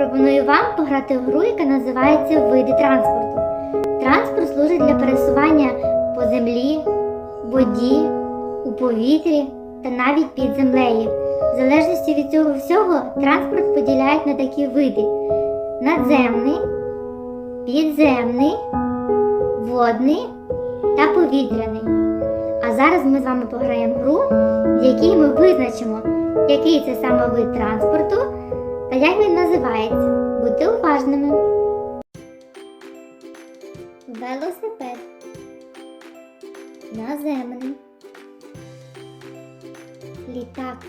Пропоную вам пограти в гру, яка називається Види транспорту. Транспорт служить для пересування по землі, воді, у повітрі та навіть під землею. В залежності від цього всього транспорт поділяють на такі види: надземний, підземний, водний та повітряний. А зараз ми з вами пограємо гру, в якій ми визначимо, який це саме вид транспорту та як він називається. Будьте уважними. Велосипед. Наземний. Літак.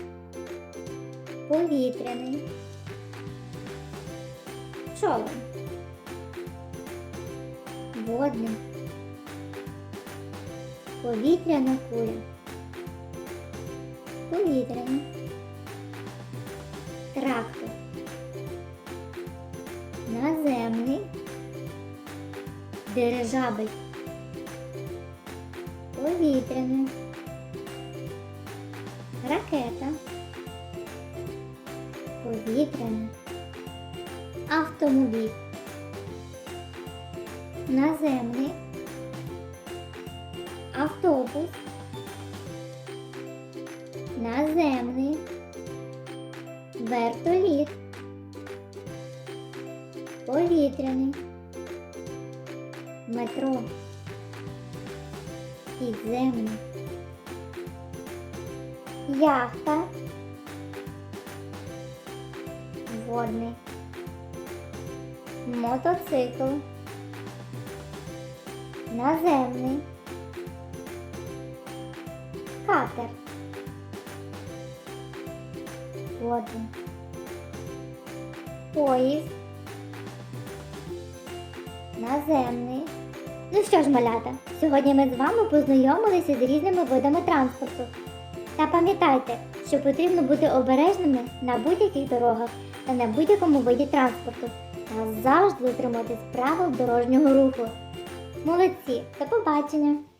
Повітряний. Човен. Водний. Повітряна куля. Повітряний. Трактор. Наземний. Дирижабель. Повітряний. Ракета. Повітряний. Автомобіль. Наземний. Автобус. Наземний. Вертоліт. Повітряний. Метро. Підземний. Яхта. Водний. Мотоцикл. Наземний. Катер. Водний. Поїзд. Наземний. Ну що ж, малята, сьогодні ми з вами познайомилися з різними видами транспорту. Та пам'ятайте, що потрібно бути обережними на будь-яких дорогах та на будь-якому виді транспорту та завжди дотримуватись правил дорожнього руху. Молодці, до побачення!